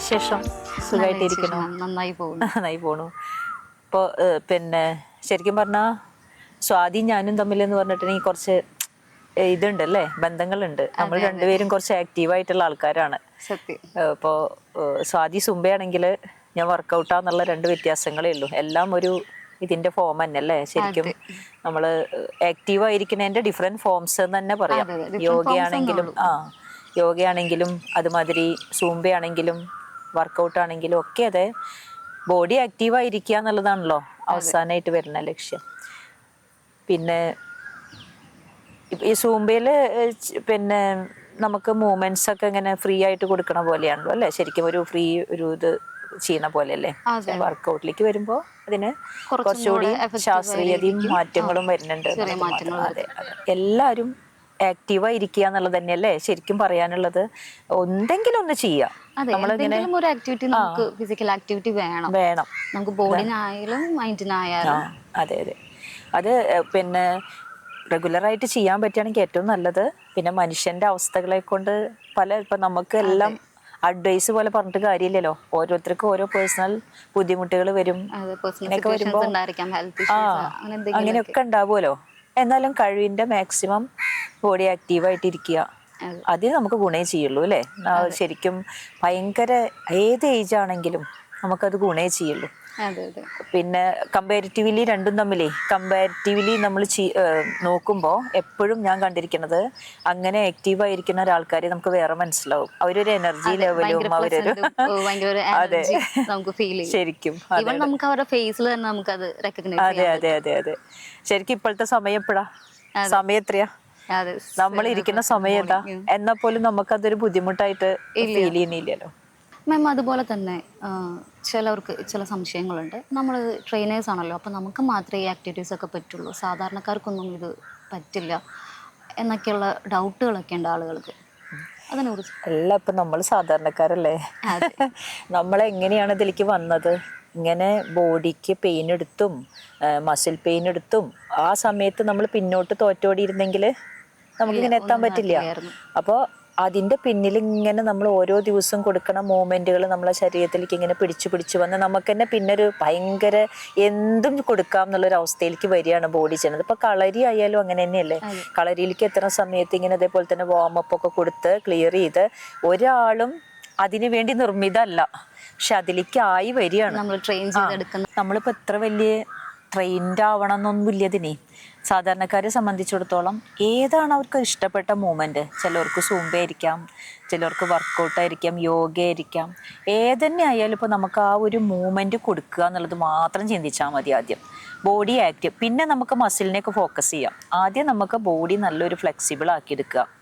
വിശേഷം? സുഖമായിട്ടിരിക്കണോ നന്നായി പോകുന്നു. നന്നായി പോണു. ഇപ്പോൾ പിന്നെ ശരിക്കും പറഞ്ഞാൽ സ്വാതി ഞാനും തമ്മിലെന്ന് പറഞ്ഞിട്ടുണ്ടെങ്കിൽ കുറച്ച് ഇതുണ്ട് ഇതുണ്ടല്ലേ? ബന്ധങ്ങളുണ്ട്. നമ്മൾ രണ്ടുപേരും കുറച്ച് ആക്റ്റീവായിട്ടുള്ള ആൾക്കാരാണ്. ഇപ്പോൾ സ്വാതി സുംബയാണെങ്കിൽ ഞാൻ വർക്കൗട്ടാന്നുള്ള രണ്ട് വ്യത്യാസങ്ങളേ ഉള്ളൂ. എല്ലാം ഒരു ഇതിന്റെ ഫോം തന്നെ അല്ലേ ശരിക്കും നമ്മൾ ആക്റ്റീവായിരിക്കുന്നതിന്റെ ഡിഫറെന്റ് ഫോംസ് എന്ന് തന്നെ പറയാം. യോഗയാണെങ്കിലും ആ യോഗയാണെങ്കിലും അതുമാതിരി സൂംബയാണെങ്കിലും വർക്കൗട്ട് ആണെങ്കിലും ഒക്കെ അതെ. ബോഡി ആക്റ്റീവ് ആയിരിക്കുക എന്നുള്ളതാണല്ലോ അവസാനമായിട്ട് വരുന്ന ലക്ഷ്യം. പിന്നെ ഈ സൂമ്പയിൽ പിന്നെ നമുക്ക് മൂവ്മെന്റ്സ് ഒക്കെ ഇങ്ങനെ ഫ്രീ ആയിട്ട് കൊടുക്കണ പോലെയാണല്ലോ അല്ലേ? ശരിക്കും ഒരു ഫ്രീ ഒരു ഇത് ചെയ്യണ പോലെയല്ലേ? വർക്ക്ഔട്ടിലേക്ക് വർക്കൗട്ടിലേക്ക് വരുമ്പോ അതിന് കുറച്ചും കുറച്ചുകൂടി ശാസ്ത്രീയതയും മാറ്റങ്ങളും വരുന്നുണ്ട് അതെ. എല്ലാവരും ആക്റ്റീവായി ഇരിക്കുക എന്നുള്ളത് തന്നെയല്ലേ? ശരിക്കും പറയാനുള്ളത്. എന്തെങ്കിലും ഒന്ന് ചെയ്യാം. എന്തെങ്കിലും ഒരു ആക്ടിവിറ്റി നമുക്ക് ഫിസിക്കൽ ആക്ടിവിറ്റി വേണം. വേണം. നമുക്ക് ബോഡിനായാലും മൈൻഡിനായാലും അതെ അതെ. അത് പിന്നെ റെഗുലറായിട്ട് ചെയ്യാൻ പറ്റുകയാണെങ്കിൽ ഏറ്റവും നല്ലത് പിന്നെ മനുഷ്യന്റെ അവസ്ഥകളെ കൊണ്ട് പല ഇപ്പൊ നമുക്ക് എല്ലാം അഡ്വൈസ് പോലെ പറഞ്ഞിട്ട് കാര്യമില്ലല്ലോ. ഓരോരുത്തർക്കും ഓരോ പേഴ്സണൽ ബുദ്ധിമുട്ടുകൾ വരും. അങ്ങനെയൊക്കെ ഉണ്ടാവുമല്ലോ. എന്നാലും കഴിവിന്റെ മാക്സിമം ബോഡി ആക്റ്റീവായിട്ട് ഇരിക്കുക അതെ. അതിന് നമുക്ക് ഗുണേ ചെയ്യുള്ളൂ അല്ലേ? ശരിക്കും ഭയങ്കര ഏത് ഏജ് ആണെങ്കിലും നമുക്കത് ഗുണേ ചെയ്യുള്ളൂ. പിന്നെ കമ്പാരിറ്റീവ്ലി രണ്ടും തമ്മിലേ കമ്പാരിറ്റീവ്ലി നമ്മൾ നോക്കുമ്പോൾ എപ്പോഴും ഞാൻ കണ്ടിരിക്കുന്നത് അങ്ങനെ ആക്റ്റീവ് ആയിരിക്കുന്ന ഒരാൾക്കാരെ നമുക്ക് വേറെ മനസ്സിലാവും. അവരൊരു എനർജി ലെവലും അവരൊരു അതെ. ശരിക്കും അതെ നമുക്ക് അവരുടെ ഫേസിൽ തന്നെ അത് അതെ അതെ അതെ. ശരിക്കും ഇപ്പോഴത്തെ സമയം എപ്പോഴാ? സമയം എത്രയാ? നമ്മൾ ഇരിക്കുന്ന സമയം എന്താ? എന്നാ പോലും നമുക്കതൊരു ബുദ്ധിമുട്ടായിട്ട് ഫീൽ ചെയ്യുന്നില്ലല്ലോ. മാം അതുപോലെ തന്നെ ചിലവർക്ക് ചില സംശയങ്ങളുണ്ട്. നമ്മൾ ട്രെയിനേഴ്സ് ആണല്ലോ അപ്പം നമുക്ക് മാത്രമേ ഈ ആക്ടിവിറ്റീസ് ഒക്കെ പറ്റുള്ളൂ. സാധാരണക്കാർക്കൊന്നും ഇത് പറ്റില്ല എന്നൊക്കെയുള്ള ഡൗട്ടുകളൊക്കെ ഉണ്ട് ആളുകൾക്ക്. അതിനെക്കുറിച്ച് അല്ല ഇപ്പം നമ്മൾ സാധാരണക്കാരല്ലേ? നമ്മൾ എങ്ങനെയാണ് ഇതിലേക്ക് വന്നത്? ഇങ്ങനെ ബോഡിക്ക് പെയിൻ എടുത്തും മസിൽ പെയിൻ എടുത്തും ആ സമയത്ത് നമ്മൾ പിന്നോട്ട് തോറ്റോടിയിരുന്നെങ്കിൽ നമുക്കിങ്ങനെ എത്താൻ പറ്റില്ല. അപ്പോൾ അതിന്റെ പിന്നിൽ ഇങ്ങനെ നമ്മൾ ഓരോ ദിവസവും കൊടുക്കണ മൂമെന്റുകൾ നമ്മളെ ശരീരത്തിലേക്ക് ഇങ്ങനെ പിടിച്ചു പിടിച്ചു വന്ന് നമുക്ക് തന്നെ പിന്നെ ഒരു ഭയങ്കര എന്തും കൊടുക്കാം എന്നുള്ളൊരു അവസ്ഥയിലേക്ക് വരികയാണ് ബോഡി ചെയ്യുന്നത്. ഇപ്പൊ കളരി ആയാലും അങ്ങനെ തന്നെയല്ലേ? കളരിയിലേക്ക് എത്തുന്ന സമയത്ത് ഇങ്ങനെ അതേപോലെ തന്നെ വാമപ്പ് ഒക്കെ കൊടുത്ത് ക്ലിയർ ചെയ്ത് ഒരാളും അതിനു വേണ്ടി നിർമ്മിതല്ല പക്ഷെ അതിലേക്ക് ആയി വരികയാണ് നമ്മൾ ട്രെയിൻ നമ്മളിപ്പോൾ എത്ര വലിയ ട്രെയിൻഡ് ആവണം എന്നൊന്നുമില്ല ഇതിനെ. സാധാരണക്കാരെ സംബന്ധിച്ചിടത്തോളം ഏതാണ് അവർക്ക് ഇഷ്ടപ്പെട്ട മൂവ്മെന്റ് ചിലർക്ക് സൂമ്പയായിരിക്കാം ചിലർക്ക് വർക്കൗട്ട് ആയിരിക്കാം യോഗ ആയിരിക്കാം. ഏതന്നെ ആയാലും ഇപ്പോൾ നമുക്ക് ആ ഒരു മൂവ്മെന്റ് കൊടുക്കുക എന്നുള്ളത് മാത്രം ചിന്തിച്ചാൽ മതി ആദ്യം. ബോഡി ആക്റ്റീവ് പിന്നെ നമുക്ക് മസിലിനെയൊക്കെ ഫോക്കസ് ചെയ്യാം. ആദ്യം നമുക്ക് ബോഡി നല്ലൊരു ഫ്ലെക്സിബിൾ ആക്കി എടുക്കുക.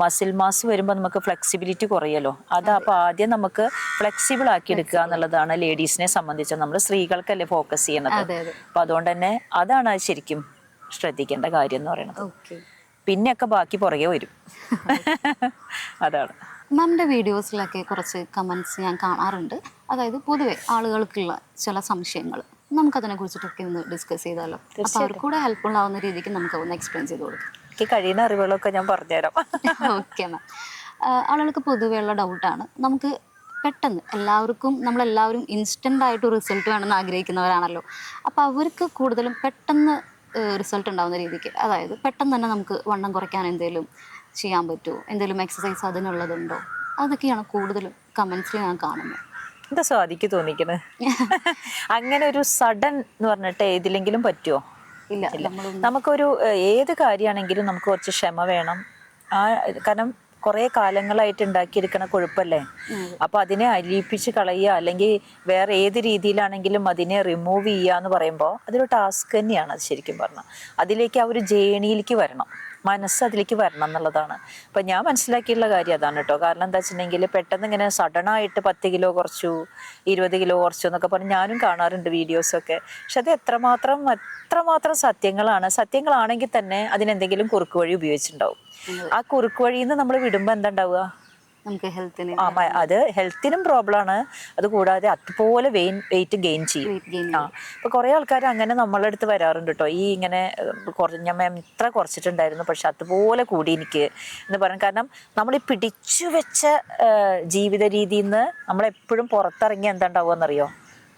മസിൽ മാസ് വരുമ്പോൾ നമുക്ക് ഫ്ലെക്സിബിലിറ്റി കുറയല്ലോ. അത് അപ്പോൾ ആദ്യം നമുക്ക് ഫ്ലെക്സിബിൾ ആക്കി എടുക്കുക എന്നുള്ളതാണ് ലേഡീസിനെ സംബന്ധിച്ച്. നമ്മൾ സ്ത്രീകൾക്കല്ലേ ഫോക്കസ് ചെയ്യുന്നത്. അപ്പൊ അതുകൊണ്ട് തന്നെ അതാണ് അത് ശരിക്കും ശ്രദ്ധിക്കേണ്ട കാര്യം എന്ന് പറയുന്നത് പിന്നെയൊക്കെ ബാക്കി പുറകെ വരും. അതാണ്. മാമിന്റെ വീഡിയോസിലൊക്കെ കുറച്ച് കമന്റ്സ് ഞാൻ കാണാറുണ്ട്. അതായത് പൊതുവെ ആളുകൾക്കുള്ള ചില സംശയങ്ങൾ നമുക്കതിനെ കുറിച്ചിട്ടൊക്കെ ഒന്ന് ഡിസ്കസ് ചെയ്താലോ? അപ്പോൾ അവർക്ക് കൂടെ ഹെൽപ്ഫുൾ ആവുന്ന രീതിക്ക് നമുക്ക് ഒന്ന് എക്സ്പ്ലെയിൻ ചെയ്ത് കൊടുക്കാം. എനിക്ക് കഴിയുന്ന അറിവുകളൊക്കെ ഞാൻ പറഞ്ഞുതരാം. ഓക്കെ മാം ആളുകൾക്ക് പൊതുവേ ഉള്ള ഡൗട്ടാണ് നമുക്ക് പെട്ടെന്ന് എല്ലാവർക്കും നമ്മളെല്ലാവരും ഇൻസ്റ്റന്റ് ആയിട്ട് റിസൾട്ട് വേണമെന്ന് ആഗ്രഹിക്കുന്നവരാണല്ലോ. അപ്പോൾ അവർക്ക് കൂടുതലും പെട്ടെന്ന് റിസൾട്ട് ഉണ്ടാകുന്ന രീതിക്ക്. അതായത് പെട്ടെന്ന് തന്നെ നമുക്ക് വണ്ണം കുറയ്ക്കാൻ എന്തെങ്കിലും ചെയ്യാൻ പറ്റുമോ എന്തെങ്കിലും എക്സസൈസ് അതിനുള്ളതുണ്ടോ? അതൊക്കെയാണ് കൂടുതലും കമൻസിൽ ഞാൻ കാണുന്നത് എന്താ സ്വാദിക്ക് തോന്നിക്കുന്നത് അങ്ങനെ ഒരു സഡൻ എന്ന് പറഞ്ഞിട്ട് ഏതിലെങ്കിലും പറ്റുമോ ഇല്ല നമുക്കൊരു ഏത് കാര്യമാണെങ്കിലും നമുക്ക് കുറച്ച് ക്ഷമ വേണം. ആ കാരണം കുറേ കാലങ്ങളായിട്ട് ഉണ്ടാക്കിയിരിക്കുന്ന കൊഴുപ്പല്ലേ? അപ്പൊ അതിനെ അലിയിപ്പിച്ച് കളയുക അല്ലെങ്കിൽ വേറെ ഏത് രീതിയിലാണെങ്കിലും അതിനെ റിമൂവ് ചെയ്യുക എന്ന് പറയുമ്പോൾ അതൊരു ടാസ്ക് തന്നെയാണ് അത് ശരിക്കും പറഞ്ഞാൽ. അതിലേക്ക് ആ ഒരു ജേണിയിലേക്ക് വരണം മനസ്സ് അതിലേക്ക് വരണം എന്നുള്ളതാണ്. അപ്പൊ ഞാൻ മനസ്സിലാക്കിയുള്ള കാര്യം അതാണ് കേട്ടോ. കാരണം എന്താ വെച്ചിട്ടുണ്ടെങ്കിൽ പെട്ടെന്ന് ഇങ്ങനെ സഡൻ ആയിട്ട് പത്ത് കിലോ കുറച്ചു ഇരുപത് കിലോ കുറച്ചു എന്നൊക്കെ പറഞ്ഞ് ഞാനും കാണാറുണ്ട് വീഡിയോസൊക്കെ പക്ഷെ അത് എത്രമാത്രം എത്രമാത്രം സത്യങ്ങളാണ്. സത്യങ്ങളാണെങ്കിൽ തന്നെ അതിനെന്തെങ്കിലും കുറുക്ക് വഴി ഉപയോഗിച്ചിട്ടുണ്ടാവും. ആ കുറുക്ക് വഴിയിൽ നിന്ന് നമ്മൾ വിടുമ്പോൾ എന്താ ഉണ്ടാവുക നമുക്ക് ഹെൽത്തിന് അത് ഹെൽത്തിനും പ്രോബ്ലം ആണ്. അത് കൂടാതെ അതുപോലെ വെയിൻ വെയിറ്റ് ഗെയിൻ ചെയ്യും. ആ ഇപ്പൊ കുറെ ആൾക്കാർ അങ്ങനെ നമ്മളെ അടുത്ത് വരാറുണ്ട് കേട്ടോ ഈ ഇങ്ങനെ കുറഞ്ഞ മാം ഇത്ര കുറച്ചിട്ടുണ്ടായിരുന്നു പക്ഷെ അതുപോലെ കൂടി എനിക്ക് എന്ന് പറയാൻ കാരണം നമ്മൾ ഈ പിടിച്ചു വെച്ച ജീവിത രീതിയിൽ നിന്ന് നമ്മളെപ്പോഴും പുറത്തിറങ്ങി എന്താ ഉണ്ടാവുക